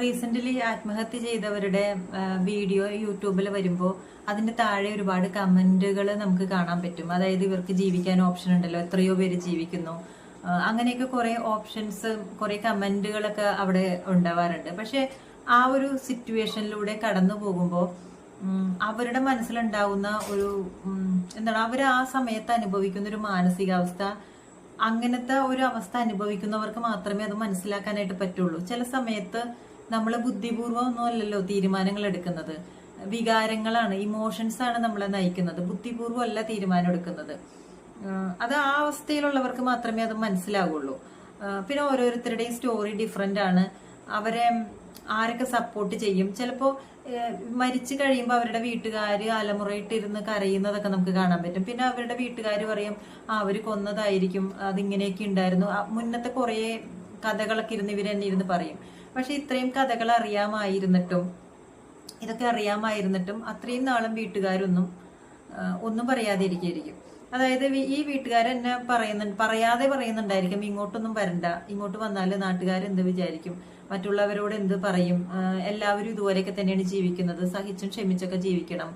Recently ആത്മഹത്യ ചെയ്തവരുടെ video യൂട്യൂബിൽ വരുമ്പോൾ അതിന്റെ താഴെ ഒരുപാട് കമന്റുകൾ നമുക്ക് കാണാൻ പറ്റും. അതായത് ഇവർക്ക് ജീവിക്കാൻ ഓപ്ഷൻ ഉണ്ടല്ലോ എത്രയോ പേര് ജീവിക്കുന്നു. അങ്ങനെയൊക്കെ കുറെ ഓപ്ഷൻസ് കുറെ കമന്റുകളൊക്കെ അവിടെ ഉണ്ടാവാറുണ്ട്. പക്ഷെ ആ ഒരു സിറ്റുവേഷനിലൂടെ കടന്നു പോകുമ്പോൾ അവരുടെ മനസ്സിലുണ്ടാവുന്ന ഒരു എന്താണ് അവർ ആ സമയത്ത് അനുഭവിക്കുന്ന ഒരു മാനസികാവസ്ഥ അങ്ങനത്തെ ഒരു അവസ്ഥ അനുഭവിക്കുന്നവർക്ക് മാത്രമേ അത് മനസ്സിലാക്കാനായിട്ട് പറ്റുള്ളൂ. ചില സമയത്ത് നമ്മൾ ബുദ്ധിപൂർവം ഒന്നും അല്ലല്ലോ തീരുമാനങ്ങൾ എടുക്കുന്നത്. വികാരങ്ങളാണ് ഇമോഷൻസ് ആണ് നമ്മളെ നയിക്കുന്നത്. ബുദ്ധിപൂർവം അല്ല തീരുമാനം എടുക്കുന്നത്. അത് ആ അവസ്ഥയിലുള്ളവർക്ക് മാത്രമേ അത് മനസ്സിലാവുള്ളൂ. പിന്നെ ഓരോരുത്തരുടെയും സ്റ്റോറി ഡിഫറെന്റ് ആണ്. അവരെ ആരൊക്കെ സപ്പോർട്ട് ചെയ്യും? ചിലപ്പോൾ മരിച്ചു കഴിയുമ്പോൾ അവരുടെ വീട്ടുകാർ അലമുറയിട്ടിരുന്ന് കരയുന്നതൊക്കെ നമുക്ക് കാണാൻ പറ്റും. പിന്നെ അവരുടെ വീട്ടുകാർ പറയും ആ അവർ കൊന്നതായിരിക്കും. അതിങ്ങനെയൊക്കെ ഉണ്ടായിരുന്നു. മുന്നത്തെ കുറേ കഥകളൊക്കെ ഇരുന്ന് ഇവർ തന്നെ ഇരുന്ന് പറയും. പക്ഷെ ഇത്രയും കഥകൾ അറിയാമായിരുന്നിട്ടും ഇതൊക്കെ അറിയാമായിരുന്നിട്ടും അത്രയും നാളും വീട്ടുകാരൊന്നും ഒന്നും പറയാതെ അതായത് ഈ വീട്ടുകാർ എന്നെ പറയുന്നുണ്ട് പറയാതെ പറയുന്നുണ്ടായിരിക്കും ഇങ്ങോട്ടൊന്നും വരണ്ട. ഇങ്ങോട്ട് വന്നാൽ നാട്ടുകാർ എന്ത് വിചാരിക്കും? മറ്റുള്ളവരോട് എന്ത് പറയും? എല്ലാവരും ഇതുപോലെയൊക്കെ തന്നെയാണ് ജീവിക്കുന്നത്. സഹിച്ചും ക്ഷമിച്ചൊക്കെ ജീവിക്കണം.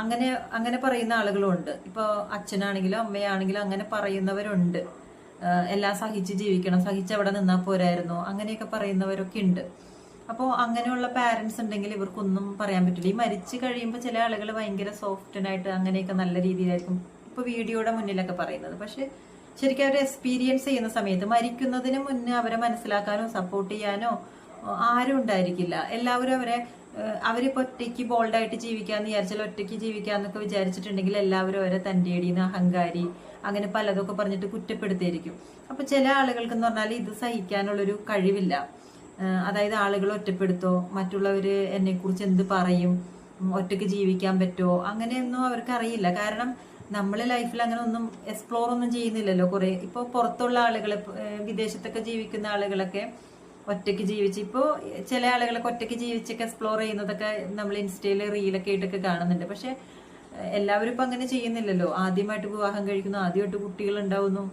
അങ്ങനെ അങ്ങനെ പറയുന്ന ആളുകളുണ്ട് ഇപ്പോൾ അച്ഛനാണെങ്കിലും അമ്മയാണെങ്കിലും അങ്ങനെ പറയുന്നവരുണ്ട്. എല്ലാം സഹിച്ച് ജീവിക്കണം. സഹിച്ച് അവിടെ നിന്നാൽ പോരായിരുന്നു. അങ്ങനെയൊക്കെ പറയുന്നവരൊക്കെ ഉണ്ട്. അപ്പോൾ അങ്ങനെയുള്ള പാരൻസ് ഉണ്ടെങ്കിൽ ഇവർക്കൊന്നും പറയാൻ പറ്റില്ല. ഈ മരിച്ചു കഴിയുമ്പോൾ ചില ആളുകൾ ഭയങ്കര സോഫ്റ്റനായിട്ട് അങ്ങനെയൊക്കെ നല്ല രീതിയിലായിരിക്കും ഇപ്പൊ വീഡിയോയുടെ മുന്നിലൊക്കെ പറയുന്നത്. പക്ഷെ ശരിക്കും അവർ എക്സ്പീരിയൻസ് ചെയ്യുന്ന സമയത്ത് മരിക്കുന്നതിന് മുന്നേ അവരെ മനസ്സിലാക്കാനോ സപ്പോർട്ട് ചെയ്യാനോ ആരും ഉണ്ടായിരിക്കില്ല. എല്ലാവരും അവരെ അവരിപ്പോൾ അവരിപ്പോ ഒറ്റയ്ക്ക് ബോൾഡായിട്ട് ജീവിക്കാന്ന് വിചാരിച്ചാൽ ഒറ്റയ്ക്ക് ജീവിക്കാന്നൊക്കെ വിചാരിച്ചിട്ടുണ്ടെങ്കിൽ എല്ലാവരും അവരെ തന്റെടിന്ന് അഹങ്കാരി അങ്ങനെ പലതൊക്കെ പറഞ്ഞിട്ട് കുറ്റപ്പെടുത്തിയിരിക്കും. അപ്പോൾ ചില ആളുകൾക്ക് എന്ന് പറഞ്ഞാൽ ഇത് സഹിക്കാനുള്ളൊരു കഴിവില്ല. അതായത് ആളുകൾ ഒറ്റപ്പെടുത്തോ മറ്റുള്ളവര് എന്നെ കുറിച്ച് എന്ത് പറയും ഒറ്റയ്ക്ക് ജീവിക്കാൻ പറ്റുമോ അങ്ങനെയൊന്നും അവർക്ക് അറിയില്ല കാരണം നമ്മളെ ലൈഫിൽ അങ്ങനെ ഒന്നും എക്സ്പ്ലോർ ഒന്നും ചെയ്യുന്നില്ലല്ലോ. കുറെ ഇപ്പൊ പുറത്തുള്ള ആളുകൾ വിദേശത്തൊക്കെ ജീവിക്കുന്ന ആളുകളൊക്കെ ഒറ്റയ്ക്ക് ജീവിച്ച് ഇപ്പോൾ ചില ആളുകളൊക്കെ ഒറ്റയ്ക്ക് ജീവിച്ചൊക്കെ എക്സ്പ്ലോർ ചെയ്യുന്നതൊക്കെ നമ്മൾ ഇൻസ്റ്റയിൽ റീലൊക്കെ ആയിട്ടൊക്കെ കാണുന്നുണ്ട്. പക്ഷെ എല്ലാവരും ഇപ്പൊ അങ്ങനെ ചെയ്യുന്നില്ലല്ലോ. ആദ്യമായിട്ട് വിവാഹം കഴിക്കുന്നു ആദ്യമായിട്ട് കുട്ടികൾ ഉണ്ടാവുന്നു.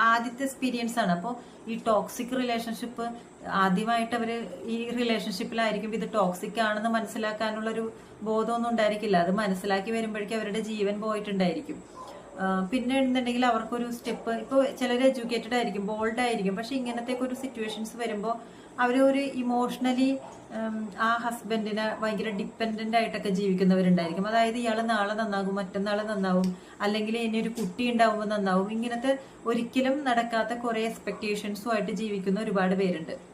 ആദ്യത്തെ എക്സ്പീരിയൻസ് ആണ്. അപ്പോൾ ഈ ടോക്സിക് റിലേഷൻഷിപ്പ് ആദ്യമായിട്ട് അവർ ഈ റിലേഷൻഷിപ്പിലായിരിക്കും ഇത് ടോക്സിക് ആണെന്ന് മനസ്സിലാക്കാനുള്ളൊരു ബോധമൊന്നും ഉണ്ടായിരിക്കില്ല. അത് മനസ്സിലാക്കി വരുമ്പോഴേക്കും അവരുടെ ജീവൻ പോയിട്ടുണ്ടായിരിക്കും. പിന്നെ ഉണ്ടെന്നുണ്ടെങ്കിൽ അവർക്കൊരു സ്റ്റെപ്പ്. ഇപ്പോൾ ചിലർ എഡ്യൂക്കേറ്റഡ് ആയിരിക്കും ബോൾഡ് ആയിരിക്കും. പക്ഷെ ഇങ്ങനത്തെ ഒരു സിറ്റുവേഷൻസ് വരുമ്പോൾ അവർ ഒരു ഇമോഷണലി ആ ഹസ്ബൻഡിനെ ഭയങ്കര ഡിപ്പെൻഡന്റ് ആയിട്ടൊക്കെ ജീവിക്കുന്നവരുണ്ടായിരിക്കും. അതായത് ഇയാൾ നാളെ നന്നാകും മറ്റന്നാൾ നന്നാവും അല്ലെങ്കിൽ ഇനി ഒരു കുട്ടി ഉണ്ടാവുമ്പോൾ നന്നാവും. ഇങ്ങനത്തെ ഒരിക്കലും നടക്കാത്ത കുറേ എക്സ്പെക്ടേഷൻസും ആയിട്ട് ജീവിക്കുന്ന ഒരുപാട് പേരുണ്ട്.